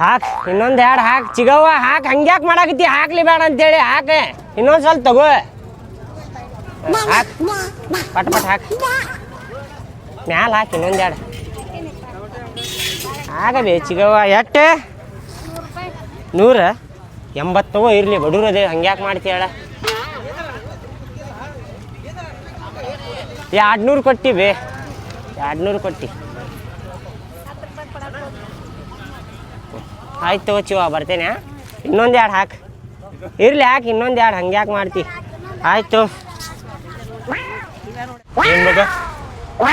ಹಾಕ್, ಇನ್ನೊಂದ್ ಎರಡು ಹಾಕ್. ಚಿಗವ್ವ, ಹಾಕ್. ಹಂಗ್ಯಾಕ್ ಮಾಡಾಕತ್ತಿ? ಹಾಕ್ಲಿ ಬೇಡ ಅಂತೇಳಿ. ಹಾಕ. ಇನ್ನೊಂದ್ ಸ್ವಲ್ಪ ತಗೋ. ಹಾಕ್. ಪಟ್ ಪಟ್ ಹಾಕ್. ಮ್ಯಾಲ ಹಾಕ್, ಇನ್ನೊಂದ್ ಎರಡು. ಆಗಬೇ ಚಿಗವ್ವ. ಎಷ್ಟು ನೂರ? ಎಂಬತ್ತು ತಗೋ ಇರ್ಲಿ. ಬಡೂರದೇ ಹಂಗ್ಯಾಕ್ ಮಾಡ್ತಿ ಹೇಳ. ಎರಡು ನೂರು ಕೊಟ್ಟಿ ಬೇ. ಎರಡು ನೂರು ಕೊಟ್ಟಿ. ಆಯ್ತು ತಗೋ ಚಿವ ಬರ್ತೇನೆ. ಇನ್ನೊಂದು ಎರಡು ಹಾಕು. ಇರ್ಲಿ ಹಾಕಿ ಇನ್ನೊಂದು ಎರಡು ಹಂಗೆ ಯಾಕೆ ಮಾಡ್ತಿ. ಆಯ್ತು. ಏನು ಬೇಕಾ?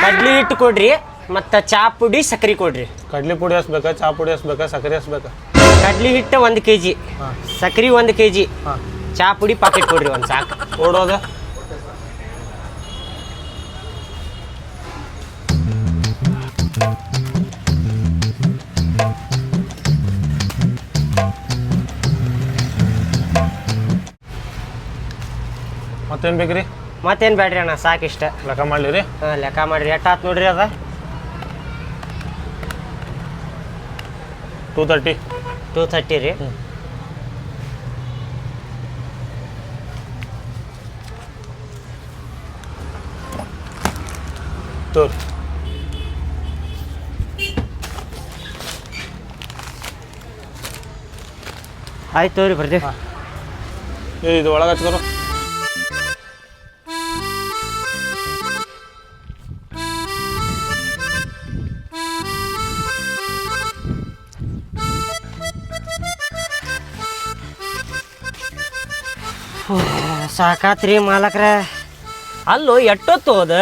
ಕಡ್ಲಿ ಹಿಟ್ಟು ಕೊಡ್ರಿ ಮತ್ತು ಚಾ ಪುಡಿ ಸಕ್ಕರೆ ಕೊಡ್ರಿ. ಕಡ್ಲಿ ಪುಡಿ ಹಸ್ಬೇಕಾ ಚಾ ಪುಡಿ ಹಸ್ಬೇಕಾ ಸಕ್ಕರೆ ಹಸ್ಬೇಕಾ ಕಡ್ಲಿ ಹಿಟ್ಟು ಒಂದು ಕೆ ಜಿ ಹಾಂ. ಸಕ್ಕರೆ ಒಂದು ಕೆ ಜಿ ಚಾ ಪುಡಿ ಪಾಕೆಟ್ ಕೊಡ್ರಿ ಒಂದು ಸಾಕು. ಓಡೋದ? ಮತ್ತೇನು ಬೇಕ್ರಿ? ಮತ್ತೇನು ಬೇಡ್ರಿ ಅಣ್ಣ ಸಾಕಿಷ್ಟ. ಲೆಕ್ಕ ಮಾಡಲಿ ರೀ ಹಾಂ ಲೆಕ್ಕ ಮಾಡಿರಿ. ಎಷ್ಟಾತ್ ನೋಡ್ರಿ ಅದ? ಟೂ ತರ್ಟಿ ಟೂ ತರ್ಟಿ ರೀ. ತೋರ್. ಆಯ್ತು ತೋರಿ ಬರ್ತೀವಿ ಇದು ಒಳಗೆ ಹಚ್ಕೊರು. ಸಾಕಾತ್ರಿ ಮಾಲಕ್ರ. ಅಲ್ಲೋ ಎಟ್ಟೊತ್ತು ಹೋದ?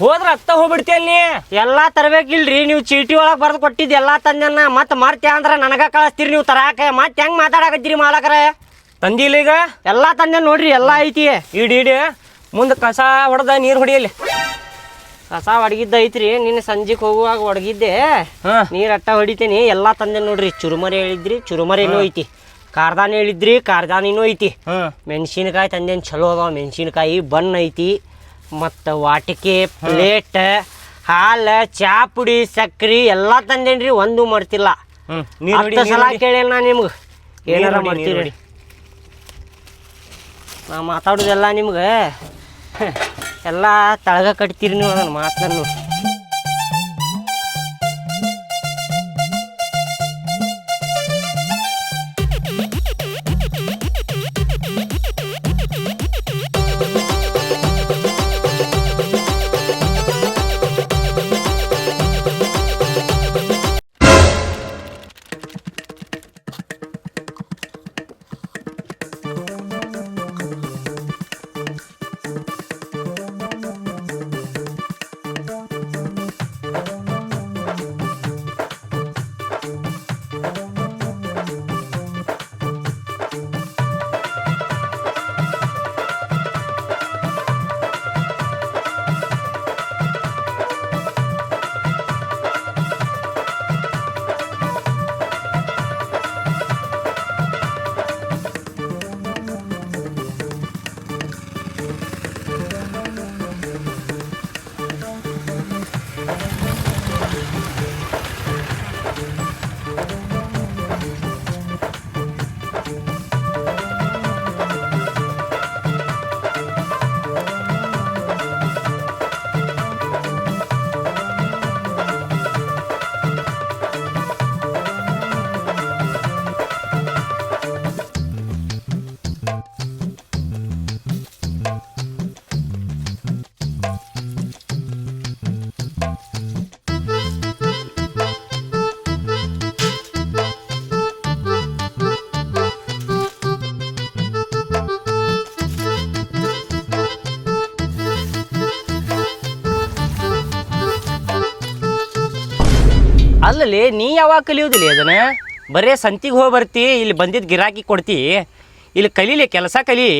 ಹೋದ್ರ ಅತ್ತ ಹೋಗ್ಬಿಡ್ತಿ ನೀ? ಎಲ್ಲಾ ತರಬೇಕಿಲ್ರಿ ನೀವು ಚೀಟಿ ಒಳಗೆ ಬರ್ದು ಕೊಟ್ಟಿದ್ದು ಎಲ್ಲಾ ತಂದೆನ ಮತ್ತೆ ಮಾಡ್ತೀಯ ಅಂದ್ರ ನನಗ ಕಳಿಸ್ತೀರಿ ನೀವು ತರಾಕ. ಮತ್ತೆ ಹೆಂಗ್ ಮಾತಾಡಕತ್ತೀರಿ ಮಾಲಕ್ರ? ತಂದಿಲ್ಲ ಈಗ? ಎಲ್ಲಾ ತಂದೆ ನೋಡ್ರಿ ಎಲ್ಲಾ ಐತಿ. ಇಡಿ ಇಡಿ. ಮುಂದೆ ಕಸ ಹೊಡೆದ ನೀರು ಹೊಡಿಯಲಿ ಕಸ ಒಡಗಿದ್ದ ಐತ್ರಿ ನಿನ್ನ ಸಂಜೆಗೆ ಹೋಗುವಾಗ ಒಡಗಿದ್ದೆ. ಹಾ. ನೀರ್ ಅಟ್ಟ ಹೊಡಿತೀನಿ ಎಲ್ಲಾ ತಂದೆ ನೋಡ್ರಿ ಚುರುಮರಿ ಹೇಳಿದ್ರಿ ಚುರುಮರಿನೂ ಐತಿ ಕಾರ್ದಾನಿ ಹೇಳಿದ್ರಿ ಕಾರ್ದಾನಿನೂ ಐತಿ. ಮೆಣಸಿನಕಾಯಿ ತಂದೇನು ಚಲೋ ಅದಾವ. ಮೆಣಸಿನಕಾಯಿ ಬನ್ ಐತಿ. ಮತ್ತು ವಾಟಿಕೆ ಪ್ಲೇಟ್ ಹಾಲು ಚಾ ಪುಡಿ ಸಕ್ರಿ ಎಲ್ಲ ತಂದೇನ್ರಿ ಒಂದು ಮಾಡ್ತಿಲ್ಲ. ಹತ್ತು ಸಲ ಕೇಳೇನ ನಾ ನಿಮ್ಗೆ. ಏನಾರ ಮಾಡ್ತೀರಿ? ನಾ ಮಾತಾಡೋದೆಲ್ಲ ನಿಮ್ಗೆ. ಎಲ್ಲ ತಳಗ ಕಟ್ತೀರಿ ನೀವು ಅದನ್ನು ಮಾತನ್ನು. ನೀ ಯಾವಾಗ ಕಲಿಯೋದಿಲ್ಲ ಅದನ್ನ ಬರೇ ಸಂತಿಗೆ ಹೋಗಿ ಬರ್ತಿ ಇಲ್ಲಿ ಬಂದಿದ್ದು ಗಿರಾಕಿ ಕೊಡ್ತಿ. ಇಲ್ಲಿ ಕಲೀಲಿ ಕೆಲಸ ಕಲಿ.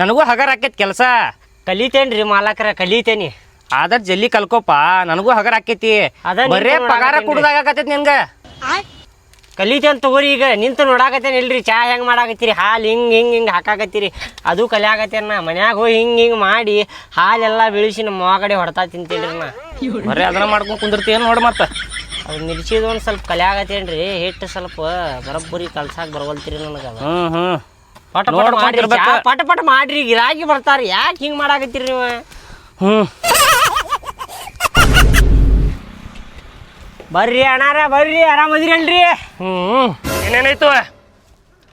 ನನಗೂ ಹಗರ್ ಹಾಕೈತ್ ಕೆಲಸ. ಕಲಿತೇನ್ರಿ ಮಾಲಕ್ರ ಕಲಿತೇನಿ. ಆದ್ರ ಜಲ್ದಿ ಕಲ್ಕೋಪ ನನಗೂ ಹಗರ್ ಹಾಕೈತಿ ಅದ ಬರೇ ಪಗಾರ ನೋಡಾಕತ್ತೀನ್ರಿ. ಕುಡ್ದಾಗತ್ತೈತಿ ನಿನ್ಗ ಕಲಿತೇನ್ ತಗೋರಿ ಈಗ ನಿಂತು ನೋಡಾಕತ್ತೇನ್ ಇಲ್ರಿ ಚಾ ಹೆಂಗ್ ಮಾಡಾಕತ್ತೀರಿ? ಹಾಲು ಹಿಂಗ್ ಹಿಂಗ್ ಹಿಂಗ್ ಹಾಕಾಕತ್ತೀರಿ. ಅದು ಕಲಿ ನಾ ಮನ್ಯಾಗ ಹೋಗಿ ಹಿಂಗ್ ಹಿಂಗ್ ಮಾಡಿ ಹಾಲೆಲ್ಲ ಬೆಳಿಸಿ ನಮ್ಮ ಕಡೆ ಹೊಡ್ತಾ ತಿಂತೇನ್ರಿ ನಾ. ಬರೇ ಅದನ್ನ ಮಾಡ್ಕೊಂಡ್ ಕುಂದಿರ್ತಿ ಏನ್ ನೋಡ್ ಮತ್ತ. ಅದು ಮಿರ್ಚಿದು ಒಂದು ಸ್ವಲ್ಪ ಕಲ್ಯಾಗತ್ತೇನ್ರಿ ಹಿಟ್ಟು ಸ್ವಲ್ಪ ಬರಬ್ಬರಿ ಕಲ್ಸಾಕ್ ಬರವಲ್ತೀರಿ ನನಗೆ ಅದು. ಹ್ಮ್ ಹ್ಮ್. ಪಟ ಪಟ ಮಾಡ್ರಿ ಇರ್ಬೇಕ. ಚಾ ಪಟ ಪಟ ಮಾಡ್ರಿ ಗಿರಾಕಿ ಬರ್ತಾರ ಯಾಕೆ ಹಿಂಗೆ ಮಾಡಾಕತ್ತೀರಿ ನೀವು? ಹ್ಮ್. ಬರ್ರಿ ಅಣ್ಣಾರ ಬರ್ರಿ ಆರಾಮದಿರಲ್ರಿ ಹ್ಮ್. ಏನೇನಾಯ್ತು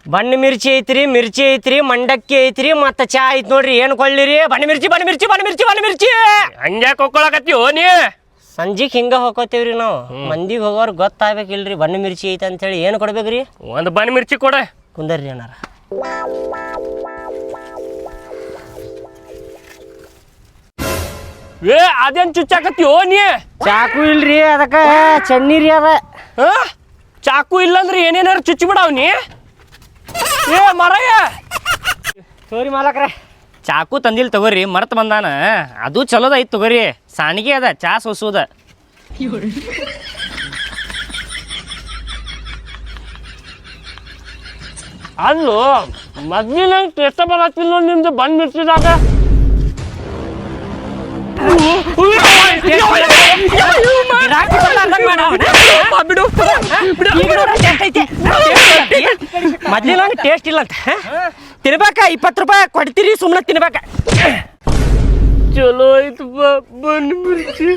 ಬಣ್ಣ ಮಿರ್ಚಿ ಐತ್ರಿ ಮಿರ್ಚಿ ಐತ್ರಿ ಮಂಡಕ್ಕಿ ಐತ್ರಿ ಮತ್ತೆ ಚಾ ಐತ್ ನೋಡ್ರಿ ಏನು ಕೊಳ್ಳಿರಿ? ಬಣ್ಣ ಮಿರ್ಚಿ ಬಣ್ಣ ಮಿರ್ಚಿ ಬಣ್ಣ ಮಿರ್ಚಿ ಬಣ್ಣ ಮಿರ್ಚಿ. ಹಂಗ್ಯಾಕೆ ಹೋಗ್ಕೊಳಕತ್ತೀವೋ ನೀ? ಸಂಜಿಗೆ ಹಿಂಗೆ ಹೋಗೋತೀವ್ರಿ ನಾವು. ಮಂದಿಗೆ ಹೋಗೋರು ಗೊತ್ತಾಗ್ಬೇಕಿಲ್ರಿ ಬಣ್ಣ ಮಿರ್ಚಿ ಐತೆ ಅಂತೇಳಿ ಏನು ಕೊಡ್ಬೇಕ್ರಿ? ಒಂದು ಬನ್ ಮಿರ್ಚಿ ಕೊಡ. ಕುಂದರ್ರಿ ಅಣ್ಣಾರ. ಏ ಅದೇನ್ ಚುಚ್ಚಾಕತ್ತೀವೋ ನೀ? ಚಾಕು ಇಲ್ರಿ ಅದಕ್ಕ ಚನ್ನಿ ರೀ ಅದ. ಆ? ಚಾಕು ಇಲ್ಲಂದ್ರೆ ಏನೇನಾರು ಚುಚ್ಚಿ ಬಿಡಾವ್ ನೀ? ಏ ಮರಯ್ಯ! ಸೋರಿ ಮಾಲಕ್ರೆ. ಚಾಕು ತಂದಿಲ್ ತಗೋರಿ ಮರ್ತ್ ಬಂದಾನ ಅದು ಚಲೋದ ಐತ್ ತಗೋರಿ ಸಾಣಿಗೆ ಅದ ಚಾ ಸೋಸುದ ಅಲ್ಲೋ ಮೊದ್ಲಿನ ಟೇಸ್ಟ್ ಬರತ್ತಿಲ್ಲ ನೋಡಿ ನಿಮ್ದು ಬಂದ್ ಮಿರ್ಚಿದಾಗ? ಈಗ ನೋಡ್ರಿ taste ಐತೆ. ಮೊದ್ಲಿನ ಟೇಸ್ಟ್ ಇಲ್ಲ ಅಂತ ತಿನ್ಬೇಕ ಇಪ್ಪತ್ತು ರೂಪಾಯಿ ಕೊಡ್ತೀರಿ ಸುಮ್ಮನೆ ತಿನ್ಬೇಕ ಚಲೋ ಐತು ಬಂದ್ಬಿಡ್ತಿ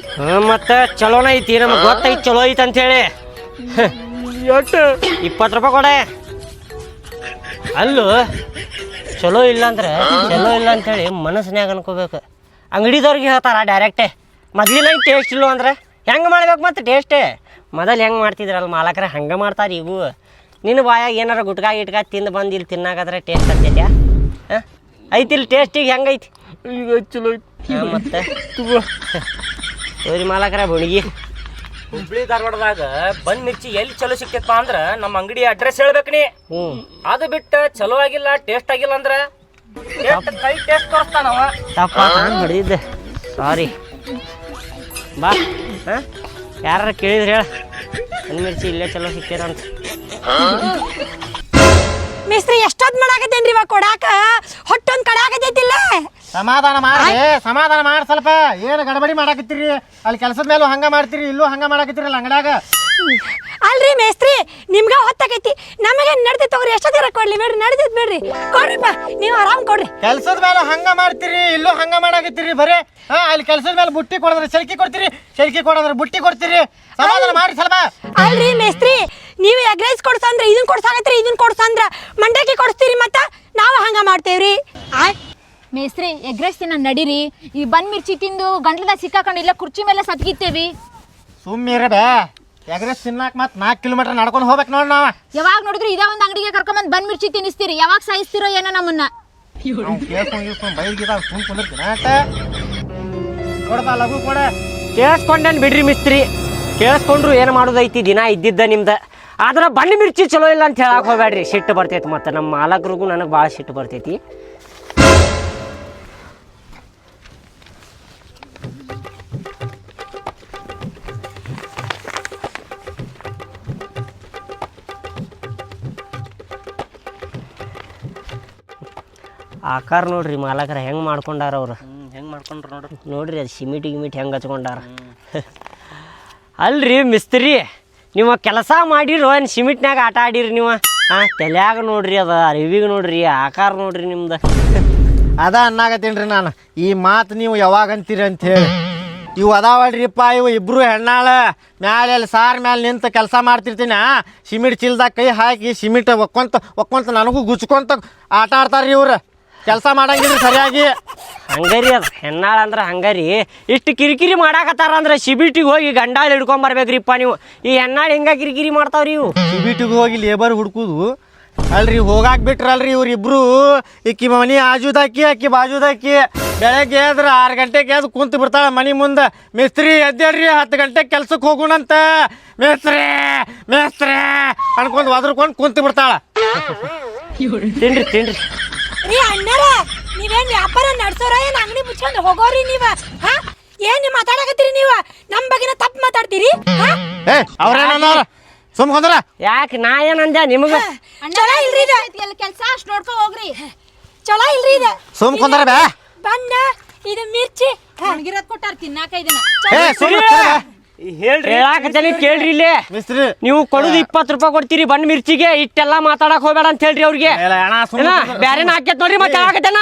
ಮತ್ತೆ ಚಲೋನ ಐತಿ ನಮ್ಗೆ ಗೊತ್ತೈತಿ ಚಲೋ ಐತಿ ಅಂತ ಹೇಳಿ ಎಟ್ಟ ಇಪ್ಪತ್ತು ರೂಪಾಯಿ ಕೊಡೆ ಅಲ್ಲೂ ಚಲೋ ಇಲ್ಲ ಅಂದ್ರೆ ಚಲೋ ಇಲ್ಲ ಅಂತೇಳಿ ಮನಸ್ಸಿನಾಗ ಅನ್ಕೋಬೇಕು ಅಂಗಡಿದವ್ರಿಗೆ ಹೇಳ್ತಾರ ಡೈರೆಕ್ಟೇ ಮೊದ್ಲಿನ ಟೇಸ್ಟ್ ಇಲ್ಲ ಅಂದ್ರೆ ಹೆಂಗೆ ಮಾಡ್ಬೇಕು ಮತ್ತೆ ಟೇಸ್ಟೇ ಮೊದಲು ಹೆಂಗೆ ಮಾಡ್ತಿದ್ರಲ್ಲ ಮಾಲಕರ ಹಂಗೆ ಮಾಡ್ತಾರೆ ಇವು. ನಿನ್ನ ಬಾಯಾಗ ಏನಾರ ಗುಟ್ಕಾ ಗಿಟ್ಕಾ ತಿಂದು ಬಂದು ಇಲ್ಲಿ ತಿನ್ನಾಗಾದ್ರೆ ಟೇಸ್ಟ್ ಆಗ್ತೈತೆ ಹಾಂ? ಐತಿ ಇಲ್ಲಿ ಟೇಸ್ಟಿಗೆ ಹೆಂಗೈತಿ ಈಗ ಚಲೋ ಐತ್. ಮತ್ತೆ? ಸೋರಿ ಮಾಲಕರ ಹುಡುಗಿ. ಹುಬ್ಳಿ ಧಾರವಾಡದಾಗ ಬಂದ್ ಮಿರ್ಚಿ ಎಲ್ಲಿ ಚಲೋ ಸಿಕ್ತೈತಪ್ಪ ಅಂದ್ರ ನಮ್ಮ ಅಂಗಡಿ ಅಡ್ರೆಸ್ ಹೇಳ್ಬೇಕು ನೀ. ಹ್ಞೂ. ಅದು ಬಿಟ್ಟ ಚಲೋ ಆಗಿಲ್ಲ ಟೇಸ್ಟ್ ಆಗಿಲ್ಲ ಅಂದ್ರ ಕೈ ಟೇಸ್ಟ್ ತೋರಿಸ್ತಾನವ ತಪ್ಪ ಹೊಡೆದಿದ್ದೆ. ಸಾರಿ ಬಾ. ಹಾಂ? ಯಾರು ಕೇಳಿದ್ರೆ ಹೇಳ. ಹಣ್ಣು ಮಿರ್ಚಿ ಇಲ್ಲೇ ಚಲೋ ಸಿಗ್ತೇನಂತ ಮಿಸ್ತ್ರಿ ಎಷ್ಟೊತ್ ಮಾಡಾಕತ್ತೇನ್ರಿ ಇವಾಗ ಕೊಡಾಕ? ಹೊಟ್ಟೊಂದ್ ಇಲ್ಲ ಸಮಾಧಾನ ಮಾಡಿ ಸಮಾಧಾನ ಮಾಡಿ ಸ್ವಲ್ಪ. ಏನು ಗಡಬಡಿ ಮಾಡಾಕತ್ತೀರಿ? ಅಲ್ಲಿ ಕೆಲಸದ ಮೇಲೂ ಹಂಗ ಮಾಡ್ತೀರಿ ಇಲ್ಲೂ ಹಂಗ ಮಾಡಾಕತ್ತೀರಲ್ಲ ಅಂಗಡ್ಯಾಗ. ಅಲ್ರಿ ಮೇಸ್ತ್ರಿ ನಿಮ್ಗ ಹೊತ್ತಾಕೈತಿ ನಮಗೆ ನಡ್ದೈತಿ ತಗೋರಿ ಎಷ್ಟೊತ್ತಿರ ಕೊಡ್ಲಿ? ಬೇಡ್ರಿ ನಡ್ದೈತಿ ಬೇಡ್ರಿ. ಕೊಡ್ರಿಪ್ಪ ನೀವು ಆರಾಮ್ ಕೊಡ್ರಿ. ಕೆಲ್ಸದ ಮೇಲೆ ಹಂಗ ಮಾಡ್ತೀರಿ ಇಲ್ಲೂ ಹಂಗ ಮಾಡಾಕತ್ತೀರಿ ಬರೇ. ಹಾ ಅಲ್ಲಿ ಕೆಲ್ಸದ ಮೇಲೆ ಬುಟ್ಟಿ ಕೊಡೋದ್ರೆ ಸೆಲ್ಕಿ ಕೊಡ್ತೀರಿ ಸೆಲ್ಕಿ ಕೊಡೋದ್ರೆ ಬುಟ್ಟಿ ಕೊಡ್ತೀರಿ. ಸಮಾಧಾನ ಮಾಡಿ ಸ್ವಲ್ಪ. ಅಲ್ರಿ ಮೇಸ್ತ್ರಿ ನೀವು ಎಗ್ ರೈಸ್ ಕೊಡ್ಸಂದ್ರ ಇದನ್ ಕೊಡ್ಸಾಗತ್ರಿ ಇದನ್ ಕೊಡ್ಸಂದ್ರ ಮಂಡಕ್ಕಿ ಕೊಡ್ಸ್ತೀರಿ ಮತ್ತ ನಾವು ಹಂಗ ಮಾಡ್ತೇವ್ರಿ. ಮೇಸ್ತ್ರಿ ಎಗ್ ರೈಸ್ ತಿನ್ನ ನಡೀರಿ. ಈ ಬಂದ್ ಮಿರ್ಚಿ ತಿಂದು ಗಂಟ್ಲದಾಗ ಸಿಕ್ಕಾಕೊಂಡು ಇಲ್ಲ ಕುರ್ಚಿ ಮೇಲೆ ಸತ್ಗಿತ್ತೇವಿ. ಸುಮ್ಮಿರಬೇ ಎಗ್ರೆಸ್ ತಿನ್ನಾಕ ಮತ್ತೆ ನಾಲ್ಕು ಕಿಲೋಮೀಟರ್ ನಡ್ಕೊಂಡು ಹೋಗ್ಬೇಕು ನೋಡಿ ನಾವು. ಯಾವಾಗ ನೋಡಿದ್ರು ಇದೇ ಒಂದು ಅಂಗಡಿಗೆ ಕರ್ಕೊಂಬಂದ್ ಬಂದ್ ಮಿರ್ಚಿ ತಿನ್ನಿಸ್ತೀರಿ. ಯಾವಾಗ ಸಾಯಿಸ್ತಿರೋ ಏನೋ ನಮ್ಮನ್ನ. ಬೈಲ್ಗಿದ ಸುಮ್ ಕುಂದಿರ್ತೀನಿ ಆಟ ಕೊಡಪ್ಪ ಲಘು ಕೊಡ. ಕೇಳಿಸ್ಕೊಂಡೇನು ಬಿಡ್ರಿ ಮಿಸ್ತ್ರಿ. ಕೇಳಿಸ್ಕೊಂಡ್ರು ಏನು ಮಾಡೋದೈತಿ ದಿನ ಇದ್ದಿದ್ದ ನಿಮ್ದು. ಆದ್ರೆ ಬಣ್ಣ ಮಿರ್ಚಿ ಚಲೋ ಇಲ್ಲ ಅಂತ ಹೇಳಕ್ ಹೋಗ್ಬೇಡ್ರಿ. ಸಿಟ್ಟು ಬರ್ತೈತಿ ಮತ್ತೆ ನಮ್ಮ ಮಾಲಕರಿಗೂ ನನಗೆ ಭಾಳ ಸಿಟ್ಟು ಬರ್ತೈತಿ. ಆಕಾರ ನೋಡ್ರಿ ಮಾಲಕರ ಹೆಂಗೆ ಮಾಡ್ಕೊಂಡಾರ ಅವ್ರು. ಹೆಂಗ್ ಮಾಡ್ಕೊಂಡ್ರ ನೋಡ್ರಿ. ನೋಡ್ರಿ ಅದು ಸಿಮಿಟಿ ಗಿಮಿಟ್ ಹೆಂಗೆ ಹಚ್ಕೊಂಡಾರ. ಅಲ್ರಿ ಮಿಸ್ತ್ರಿ ನೀವು ಕೆಲಸ ಮಾಡಿರೋ ಏನು ಸಿಮಿಟ್ನ್ಯಾಗ ಆಟ ಆಡಿರಿ ನೀವು? ಹಾಂ ತಲೆಯಾಗ ನೋಡ್ರಿ ಅದ ಅರಿವಿಗೆ ನೋಡ್ರಿ ಆಕಾರ ನೋಡ್ರಿ ನಿಮ್ದು. ಅದ ಅನ್ನಾಗತ್ತೀನ್ರಿ ನಾನು. ಈ ಮಾತು ನೀವು ಯಾವಾಗ ಅಂತೀರಿ ಅಂತ ಹೇಳಿ. ಇವು ಅದಾವಲ್ರಿಪ್ಪ ಇವು ಇಬ್ರು ಹೆಣ್ಣಾಳ. ಮ್ಯಾಲೆ ಅಲ್ಲಿ ಸಾರ್ ಮ್ಯಾಲೆ ನಿಂತು ಕೆಲಸ ಮಾಡ್ತಿರ್ತೀನಿ ಆ, ಸಿಮಿಟ್ ಚೀಲ್ದಾಗ ಕೈ ಹಾಕಿ ಸಿಮಿಟ್ ಒಕ್ಕೊಂತ ಒಕ್ಕೊಂತ ನನಗೂ ಗುಚ್ಕೊಂತ ಆಟ ಆಡ್ತಾರ್ರಿ ಇವ್ರು. ಕೆಲಸ ಮಾಡಂಗಿಲ್ಲ ಸರಿಯಾಗಿ. ಹಂಗರಿ ಅದು ಹೆಣ್ಣಾಳ ಅಂದ್ರೆ ಹಂಗರಿ. ಇಷ್ಟು ಕಿರಿಕಿರಿ ಮಾಡಾಕತ್ತಾರ ಅಂದ್ರೆ ಸಿಬಿಟಿಗೆ ಹೋಗಿ ಗಂಡಾಳ ಹಿಡ್ಕೊಂಬರ್ಬೇಕ್ರಿಪ್ಪ ನೀವು. ಈ ಹೆಣ್ಣಾಳು ಹೆಂಗ ಕಿರಿಕಿರಿ ಮಾಡ್ತಾವ್ರಿ ಇವು? ಸಿಬಿಟಿಗೆ ಹೋಗಿ ಲೇಬರ್ ಹುಡ್ಕುದು. ಅಲ್ರಿ ಹೋಗಾಕ್ ಬಿಟ್ರಲ್ರಿ ಇವ್ರಿಬ್ರು ಈಕಿ ಮನಿ ಆಜುದಾಕಿ ಆಕಿ ಬಾಜುದಾಕಿ. ಬೆಳಗ್ಗೆ ಎದ್ರೆ ಆರು ಗಂಟೆಗೆ ಎದ್ದು ಕುಂತು ಬಿಡ್ತಾಳೆ ಮನಿ ಮುಂದೆ. ಮೇಸ್ತ್ರಿ ಎದ್ದೇಳ್ರಿ ಹತ್ತು ಗಂಟೆಗೆ ಕೆಲ್ಸಕ್ಕೆ ಹೋಗೋಣಂತ. ಮೇಸ್ತ್ರಿ ಮೇಸ್ತ್ರಿ ಅನ್ಕೊಂಡು ಒದ್ರಕೊಂಡು ಕುಂತು ಬಿಡ್ತಾಳೆ. ತಿನ್ರಿ ತಿನ್ರಿ. ರೀ ಅಣ್ಣರ ನೀವೇನ್ ವ್ಯಾಪಾರ ನಡ್ಸೋರ? ಏನ್ ಅಂಗಡಿ ಮುಚ್ಕೊಂಡು ಹೋಗೋರಿ ನೀವ? ಹಾ? ಏನ್ ನೀವ್ ಮಾತಾಡಕತ್ತೀರಿ ನೀವ? ನಮ್ ಬಗ್ಗೆನ ತಪ್ಪು ಮಾತಾಡ್ತೀರಿ? ಹಾ? ಏ ಅವ್ರೇನನ್ನೋರ ಸುಮ್ ಹೊಂದ್ರ? ಯಾಕೆ ನಾ ಏನಂದೆ ನಿಮಗೆ? ಚಲೋ ಇಲ್ರಿ ಇದು. ಕೆಲಸ ಅಷ್ಟು ನೋಡ್ಕೊ ಹೋಗ್ರಿ ಚಲೋ ಇಲ್ರಿ ಇದು. ಸುಮ್ ಕುಂದ್ರ ಬೇ ಬಣ್ಣ ಇದು ಮಿರ್ಚಿ. ಒಣಗಿರೋದ್ ಕೊಟ್ಟಾರ ತಿನ್ನಾಕ ಇದನ್ನ. ಏ ಸುಮ್ ಹೇಳ್ರಿ. ಹೇಳಾಕತ್ತೇನೆ ಕೇಳ್ರಿ ಇಲ್ಲಿ. ಮಿಸ್ತ್ರಿ ನೀವು ಕೊಡುದು ಇಪ್ಪತ್ತು ರೂಪಾಯಿ ಕೊಡ್ತೀರಿ ಬಣ್ಣ ಮಿರ್ಚಿಗೆ ಇಟ್ಟೆಲ್ಲ ಮಾತಾಡಕ್ ಹೋಗ್ಬೇಡ ಅಂತ ಹೇಳ್ರಿ ಅವ್ರಿಗೆ. ಬ್ಯಾರೇನ ಹಾಕ್ಯತ್ ನೋಡ್ರಿ ಮತ್ತೆ ಹೇಳಾಕತ್ತೇನ?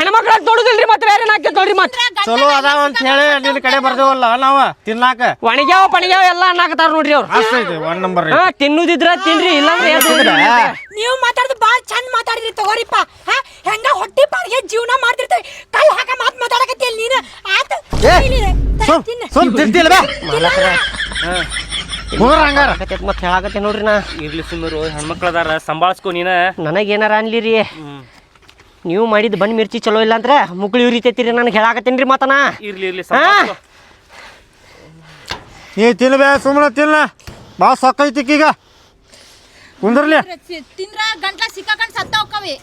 ಹೆಣ್ಮಕ್ಳ ತೊಡುದಿಲ್ರಿ ಮತ್ತೆ ಬ್ಯಾರೇನ ಹಾಕ್ಯತ್ ನೋಡ್ರಿ ಮತ್ತೆ. ಚಲೋ ಅದಾವ ಅಂತ ಹೇಳಿ ನಿನ್ ಕಡೆ ಬರ್ದೇವಲ್ಲ ನಾವ ತಿನ್ನಾಕ. ಒಣಗ್ಯಾವ ಪಣಗ್ಯಾವ ಎಲ್ಲ ಅನ್ನಕತ್ತಾರ ನೋಡ್ರಿ ಅವ್ರು. ನಂಬರ್ ಹಾ ತಿನ್ನುದಿದ್ರ ತಿನ್ರಿ ಇಲ್ಲಾಂದ್ರೆ ನೀವ್ ಮಾತಾಡುದು ನೀವು ಮಾತಾಡೋದು ಭಾಳ ಚಂದ ಮಾತಾಡಿದ್ರಿ ತಗೋರಿಪ್ಪ ಹಾ ಹೆಂಗ ಹೊಟ್ಟಿ ಪಾಡಿಗೆ ಜೀವನ ಮಾಡ್ತಿರ್ತೇವೆ ಕಲ್ ಹಾಕ ಮಾತ್ ಮಾತಾಡಕತ್ತಿಯಲ್ಲ ನೀನು ಆತ ಏ, ಇಲ್ಲಿದೆ. ಸುಮ್ ತಿರ್ತಿಲ್ಲ ಬೇ ಹೋಗ್ರ. ಹಂಗಾರ ಹೇಳಾಕತ್ತೈತ್ ಮತ್ತೆ ಹೇಳಾಕತ್ತೆ ನೋಡ್ರಿ ನಾ. ಇರ್ಲಿ ಸುಮ್ಮರು ಹೆಣ್ಮಕ್ಳು ಅದಾರ ಸಂಭಾಳಿಸ್ಕೊ ನೀನ. ನನಗೇನಾರ ಅನ್ಲಿರಿ. ನೀವು ಮಾಡಿದ ಬಣ್ಣ ಮಿರ್ಚಿ ಚಲೋ ಇಲ್ಲ ಅಂದ್ರೆ ಮುಕ್ಳು ಉರಿತೈತಿರಿ ನನಗೆ ಹೇಳಾಕತ್ತೇನ್ರಿ ಮಾತನಾ ಇರ್ಲಿ ಇರ್ಲಿ ಸಂಭಾಳಿಸ್ಕೊ. ನೀ ತಿನ್ಬೇ ಸುಮ್ಮನೆ ತಿನ್ನ. ಬಾ ಸೊಕ್ಕೈತಿ ಈಗ. ಕುಂದ್ರಲಿ. ತಿಂದ್ರ ಗಂಟ್ಲ ಅಲ್ಲೂ ಸತ್ತ ಹೋಕ್ಕವಿ.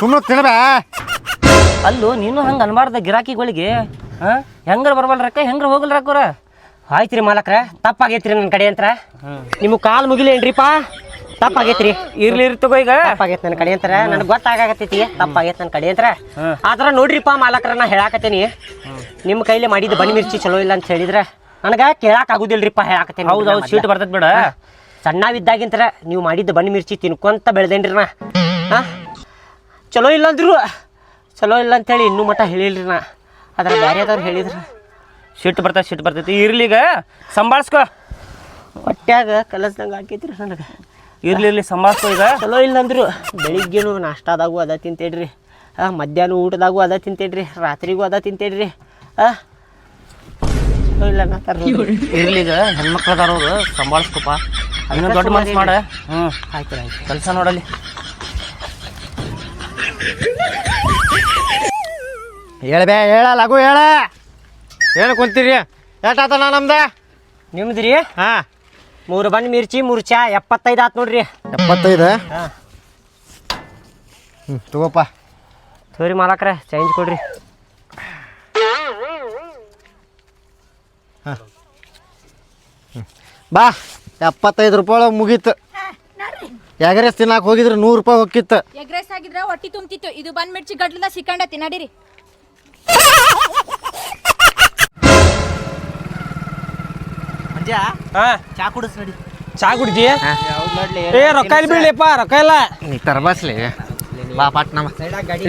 ಸುಮ್ಮನೆ ತಿನ್ಬೇ ಅಲ್ಲೋ ನೀನು ಹಂಗೆ ಅನ್ಬಾರ್ದ ಗಿರಾಕಿಗಳಿಗೆ. ಹಾಂ? ಹೆಂಗಾರ ಬರ್ಬಲ್ ರೊಕ್ಕ? ಹೆಂಗಾರ ಹೋಗಲ್ ರೊಕ್ಕವ್ರ ಆಯ್ತು ರೀ ಮಾಲಕ್ರ ತಪ್ಪಾಗೈತ್ರಿ ನನ್ನ ಕಡೆ ಅಂತರ. ನಿಮಗೆ ಕಾಲು ಮುಗಿಲೇನ್ರಿಪ್ಪ ತಪ್ಪಾಗೈತ್ರಿ. ಇರ್ಲಿ ಇರ್ಲಿ ತಗೋ ಈಗ. ತಪ್ಪಾಗೈತೆ ನನ್ನ ಕಡೆ ಅಂತರ. ನನಗೆ ಗೊತ್ತಾಗತ್ತೈತಿ ತಪ್ಪಾಗೈತೆ ನನ್ನ ಕಡೆ ಅಂತರ. ಆದ್ರ ನೋಡ್ರಿಪ್ಪ ಮಾಲಕ್ರ ನಾ ಹೇಳಾಕತ್ತೀನಿ. ನಿಮ್ಮ ಕೈಲಿ ಮಾಡಿದ ಬನ್ನಿ ಮಿರ್ಚಿ ಚಲೋ ಇಲ್ಲ ಅಂತ ಹೇಳಿದ್ರೆ. ನನಗೆ ಕೇಳಾಕ ಆಗುದಿಲ್ರಿಪ್ಪ ಹೇಳಾಕತ್ತೀನಿ. ಹೌದು ಹೌದು ಸೀಟ್ ಬರ್ತದ ಬೇಡ. ಸಣ್ಣವಿದ್ದಾಗಿಂತರ ನೀವು ಮಾಡಿದ್ದ ಬಣ್ಣ ಮಿರ್ಚಿ ತಿನ್ಕೊಂತ ಬೆಳೆದೇನ್ರಿ ನಾ. ಹಾ. ಚಲೋ ಇಲ್ಲ ಅಂದ್ರು ಚಲೋ ಇಲ್ಲ ಅಂತೇಳಿ ಇನ್ನೂ ಮಠ ಹೇಳಿಲ್ರಿ ನಾ. ಅದ್ರ ಬೇರೆದವ್ರು ಹೇಳಿದ್ರು. ಸಿಟ್ಟು ಬರ್ತೈತಿ ಸಿಟ್ಟು ಬರ್ತೈತಿ. ಇರ್ಲಿಗ ಸಂಭಾಳಿಸ್ಕೊ. ಹೊಟ್ಯಾಗ ಕಲಸ್ದಂಗೆ ಹಾಕೈತ್ರಿ ನನಗೆ. ಇರ್ಲಿ ಇರ್ಲಿ ಸಂಭಾಳಿಸ್ಕೊ ಈಗ. ಚಲೋ ಇಲ್ಲ ಅಂದ್ರು ಬೆಳಿಗ್ಗೆನು ನಾಷ್ಟಾದಾಗೂ ಅದ ತಿಂತೇಡ್ರಿ. ಹಾಂ ಮಧ್ಯಾಹ್ನ ಊಟದಾಗೂ ಅದ ತಿಂತೇಡ್ರಿ. ರಾತ್ರಿಗೂ ಅದ ತಿಂತೇಡ್ರಿ. ಆ ಚಲೋ ಇಲ್ಲ ಇರ್ಲಿಗ ಹೆಣ್ಮಕ್ಳು ಅದಾರವ್ರು ಸಂಭಾಳಿಸ್ಕೊಪ್ಪ. ಅದನ್ನ ದೊಡ್ಡ ಮನಸ್ಸು ಮಾಡ. ಹ್ಞೂ ಆಯ್ತು ಆಯ್ತು. ಕೆಲಸ ನೋಡಲ್ಲಿ. ಹೇಳ್ಬೇ ಹೇಳ ಲಘು ಹೇಳ. ಏನು ಕುಂತೀರಿ? ಎಷ್ಟಾತ ನಾ ನಮ್ದು? ನಿಮ್ದು ರೀ ಹಾ. ಮೂರು ಬಣ್ಣ ಮಿರ್ಚಿ ಮೂರು ಚಾ ಎಪ್ಪತ್ತೈದು ಆತು ನೋಡ್ರಿ. ಎಪ್ಪತ್ತೈದು? ಹಾಂ. ಹ್ಞೂ ತಗೋಪ್ಪ. ಸರಿ ಮಾಲಕ್ರೆ ಚೇಂಜ್ ಕೊಡ್ರಿ. ಬಾ ಎಪ್ಪತ್ತೈದು ರೂಪಾಯಿ ಒಳಗೆ ಮುಗೀತು. ಎಗರೆಸ್ ತಿನ್ನಾಕ ಹೋಗಿದ್ರೆ ನೂರು ರೂಪಾಯಿ ಹೋಗಿತ್ತು ಎಗ್ ರೈಸ್ ಆಗಿದ್ರೆ ಹೊಟ್ಟಿ ತುಂಬ್ತಿತ್ತು. ಇದು ಬಂದ್ ಮಿರ್ಚಿ ಸಿಕ್ಕಂಡ ಸಿಕ್ಕಂಡತಿ ನಡೀರಿ ಹಾ. ಚಾ ಕುಡಿಸ್ ನಡಿ. ಚಾ ಕುಡ್ದಿ? ಏ ರೊಕ್ಕ ಇಲ್ಲಿ ಬೀಳಿಪ್ಪ ರೊಕ್ಕ ಇಲ್ಲ. ನೀ ತರಬಾಸ್ಲಿ. ಬಾ ಪಾಟ್ ನಮ್ಮ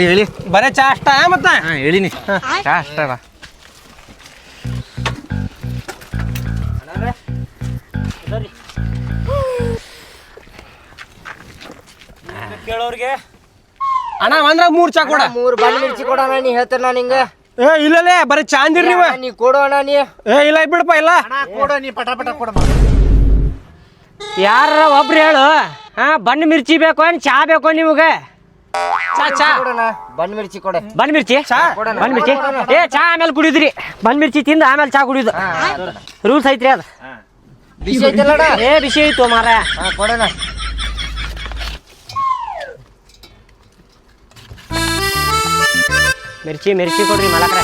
ಹೇಳಿ. ಬರೇ ಚಾ ಅಷ್ಟ ಮತ್ತ? ಹಾ ಹೇಳಿನಿ. ಚಾ ಅಷ್ಟ ಬಾ ಕೇಳೋರಿಗೆ. ಅಣ್ಣ ಅಂದ್ರ ಮೂರ್ ಚಾ ಕೊಡ. ಮೂರು ಬಣ್ಣ ಮಿರ್ಚಿ ಕೊಡೋಣ ನೀ ಹೇಳ್ತಾರ ನಾನು ಹಿಂಗೆ ಏ ಇಲ್ಲಲೇ ಬರೀ ಚಾ ಅಂದಿರಿ ನೀವ. ನೀ ಕೊಡೋಣ ನೀ. ಏ ಇಲ್ಲ ಬಿಡಪ್ಪ ಇಲ್ಲ. ಕೊಡ ನೀ ಪಟ ಪಟ ಕೊಡ ಯಾರ ಒಬ್ರು ಹೇಳು ಹಾ ಬಣ್ಣ ಮಿರ್ಚಿ ಬೇಕು ಏನ್ ಚಾ ಬೇಕು ನಿಮಗೆ? ಚಾ ಚಾ ಬಣ್ಣ ಮಿರ್ಚಿ ಕೊಡ. ಬಣ್ಣ ಮಿರ್ಚಿ? ಬಣ್ಣ ಮಿರ್ಚಿ? ಏ ಚಾ ಆಮೇಲೆ ಕುಡಿದ್ರಿ. ಬಣ್ಣ ಮಿರ್ಚಿ ತಿಂದ ಆಮೇಲೆ ಚಾ ಕುಡಿಯೋದು. ರೂಲ್ಸ್ ಐತ್ರಿ ಅದು. ಏ ಬಿಸಿ ಐತು ಮಾರ ಕೊಡೋಣ ಮಿರ್ಚಿ ಮಿರ್ಚಿ ಕೊಡ್ರಿ ಮಲಕ್ರ.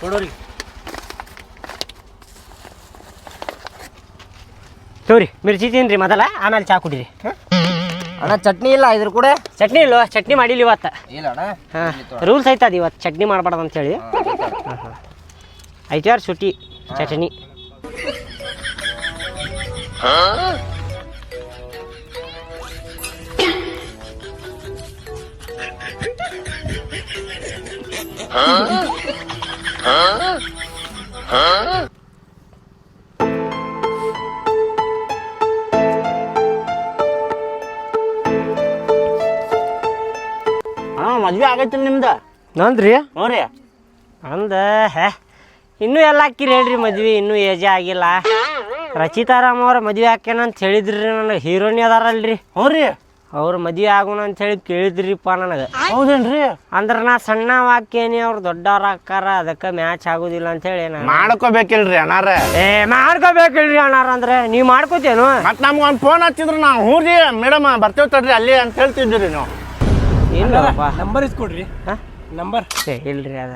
ಕೊಡೋರಿ. ತೋರಿ ಮಿರ್ಚಿ ತಿನ್ರಿ ಮೊದಲ ಆಮೇಲೆ ಚಾ ಕುಡಿರಿ. ಅಣ್ಣ ಚಟ್ನಿ ಇಲ್ಲ ಇದ್ರ ಕೂಡ? ಚಟ್ನಿ ಇಲ್ಲ ಚಟ್ನಿ ಮಾಡಿಲ್ಲ ಇವತ್ತು. ಇಲ್ಲ ಅಣ್ಣ ಹಾಂ ರೂಲ್ಸ್ ಐತದ ಇವತ್ತು. ಚಟ್ನಿ ಮಾಡಬಾರ್ದು ಅಂತೇಳಿ ಐತಾರು ಸುಟ್ಟಿ ಚಟ್ನಿ ಹಾಂ ಮದ್ವೆ ಆಗೈತಿ ನಿಮ್ದು? ನಂದ್ರಿ? ಹ್ಞೂ ರೀ ಅಂದ ಹೇ. ಇನ್ನೂ ಎಲ್ಲ ಹಾಕಿರಿ ಹೇಳ್ರಿ ಮದ್ವೆ ಇನ್ನೂ ಏಜೆ ಆಗಿಲ್ಲ. ರಚಿತಾರಾಮ್ ಅವ್ರ ಮದ್ವೆ ಹಾಕ್ಯಾನ ಅಂತ ಹೇಳಿದ್ರಿ ನನಗೆ. ಹೀರೋನಿ ಅದಾರಲ್ರಿ. ಹ್ಞೂ ರೀ ಅವ್ರ ಮದ್ವೆ ಆಗೋಣ ಅಂತ ಹೇಳಿ ಕೇಳಿದ್ರಿಪ್ಪ ನನಗೆ. ಹೌದೇನ್ರಿ? ಅಂದ್ರೆ ನಾ ಸಣ್ಣ ವಾಕ್ಯನಿ ಅವ್ರು ದೊಡ್ಡವ್ರ ಹಾಕಾರ ಅದಕ್ಕೆ ಮ್ಯಾಚ್ ಆಗೋದಿಲ್ಲ ಅಂತ ಹೇಳಿ ನಾನು. ಮಾಡ್ಕೋಬೇಕಿಲ್ರಿ ಅಣ್ಣಾರ ಏ ಮಾಡ್ಕೋಬೇಕಿಲ್ರಿ ಅಣ್ಣಾರ ಅಂದ್ರೆ ನೀವ್ ಮಾಡ್ಕೋತೇನು? ಮತ್ ನಮ್ಗೆ ಒಂದು ಫೋನ್ ಹಚ್ಚಿದ್ರು ನಾವು ಹ್ಞೂ ರೀ ಮೇಡಮ್ ಬರ್ತೇವೆ ತಡ್ರಿ ಅಲ್ಲಿ ಅಂತ ಹೇಳ್ತಿದ್ರಿ ನೀವು. ನಾವು ಇಲ್ಲಪ್ಪ ನಂಬರ್ ಇಸ್ಕೊಡ್ರಿ. ಹಾಂ? ನಂಬರ್ ಏ ಇಲ್ರಿ ಅದ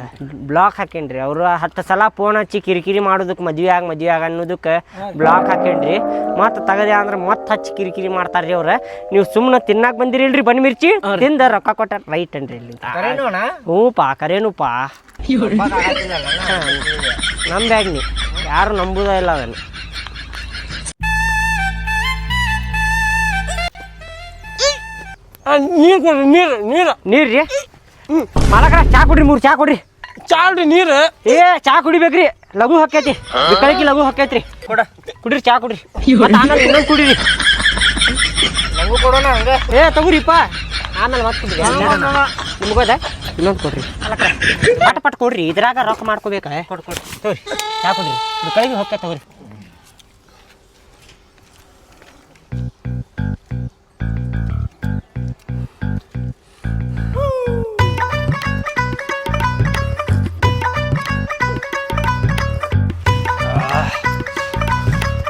ಬ್ಲಾಕ್ ಹಾಕೇನ್ರಿ. ಅವರು ಹತ್ತು ಸಲ ಫೋನ್ ಹಚ್ಚಿ ಕಿರಿಕಿರಿ ಮಾಡೋದಕ್ಕೆ ಮದ್ವೆ ಆಗ ಮದ್ವೆ ಆಗ ಅನ್ನೋದಕ್ಕೆ ಬ್ಲಾಕ್ ಹಾಕೇನ್ರಿ. ಮತ್ತೆ ತಗದೆ ಅಂದ್ರೆ ಮತ್ತೆ ಹಚ್ಚಿ ಕಿರಿಕಿರಿ ಮಾಡ್ತಾರ್ರಿ ಅವ್ರ. ನೀವು ಸುಮ್ಮನೆ ತಿನ್ನಾಕ ಬಂದಿರಿಲ್ರಿ ಬನ್ ಮಿರ್ಚಿ ತಿಂದ ರೊಕ್ಕ ಕೊಟ್ಟ ರೈಟ್ ಅನ್ರಿ ಇಲ್ಲಿ. ಹ್ಞೂ ಪಾ ಕರೇನು ಪಾ ನಮ್ಮ ಬ್ಯಾಗ್ ನೀ. ಯಾರು ನಂಬುದ ಇಲ್ಲ ಅದನ್ನು. ನೀರು ನೀರು ನೀರು ನೀರು. ರೀ ಮಾಲಕ್ರ ಚಾ ಕೊಡ್ರಿ ಮೂರು ಚಾ ಕೊಡ್ರಿ. ಚಾಲ್ರಿ ನೀರು? ಏ ಚಾ ಕುಡಿಬೇಕ್ರಿ. ಲಘು ಹಾಕೈತಿ ಬಿಕ್ಕಳಿಗೆ ಲಘು ಹೊಕ್ಕೈತ್ರಿ. ಕೊಡ ಕುಡ್ರಿ ಚಾ ಕುಡ್ರಿ. ಮತ್ತೆ ಆಮೇಲೆ ಇನ್ನೊಂದು ಕುಡಿರಿ. ಲಘು ಕೊಡೋಣ ಹಂಗ? ಏ ತಗೋರಿಪ್ಪ. ಆಮೇಲೆ ಮತ್ತೆ ಕುಡ್ರಿ. ನಿಮ್ಗೋದ ಇನ್ನೊಂದು ಕೊಡ್ರಿ. ಪಟ್ ಪಟ್ ಕೊಡ್ರಿ. ಇದ್ರಾಗ ರೊಕ್ಕ ಮಾಡ್ಕೋಬೇಕ? ಕೊಡ್ ಕೊಡ್ರಿ ತಗೋರಿ ಚಾ ಕುಡ್ರಿ. ಬಿಕ್ಕಳಿಗೆ ಹೊಕ್ಕ ತಗೋರಿ.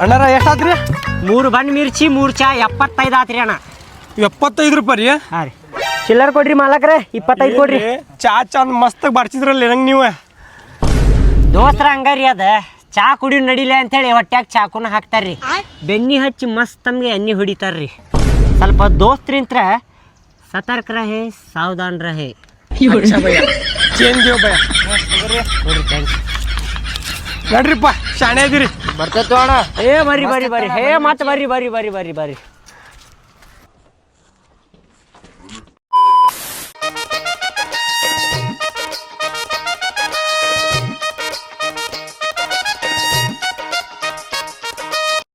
ಅಣ್ಣಾರ ಎಷ್ಟಾತ್ರಿ ಮೂರು ಬಣ್ಣ ಮಿರ್ಚಿ ಮೂರು ಚಾ ಎಪ್ಪತ್ತೈದು ಆತ್ರಿ ಅಣ್ಣ. ಎಪ್ಪತ್ತೈದು ರೂಪಾಯಿ ರೀ? ಹಾಂ ರೀ. ಚಿಲ್ಲರ್ ಕೊಡ್ರಿ ಮಾಲಕ್ರೆ ಇಪ್ಪತ್ತೈದು ಕೊಡ್ರಿ. ಚಾ ಚಂದ ಮಸ್ತ್ ಬರ್ಸಿದ್ರಲ್ಲ ನಂಗೆ ನೀವು. ದೋಸ್ತರ ಹಂಗಾರಿ ಅದ ಚಾ ಕುಡಿ ನಡಿಲೆ ಅಂತೇಳಿ ಹೊಟ್ಯಾಗ ಚಾಕುನ ಹಾಕ್ತಾರ್ರಿ. ಬೆನ್ನಿ ಹಚ್ಚಿ ಮಸ್ತ್ ತಮ್ಗೆ ಎಣ್ಣೆ ಹೊಡಿತಾರ್ರಿ. ಸ್ವಲ್ಪ ದೋಸ್ತ್ರಿಂತ್ರ ಸತರ್ಕ ರಹೆ ಸಾವಧಾನ್ ರಹೆ. ಚೇಂಜ್ ಭಯ. ನೋಡ್ರಿ ಥ್ಯಾಂಕ್ಸ್ ನಡ್ರಿಪ್ಪ ಶಾಣೆ ಅದೀರಿ ಬರ್ತೈತಿ ಅಣ್ಣ. ಏ ಬರ್ರಿ ಬರ್ರಿ ಬರ್ರಿ. ಹೇ ಮತ್ತೆ ಬರ್ರಿ ಬರ್ರಿ ಬರ್ರಿ ಬರ್ರಿ ಬರ್ರಿ.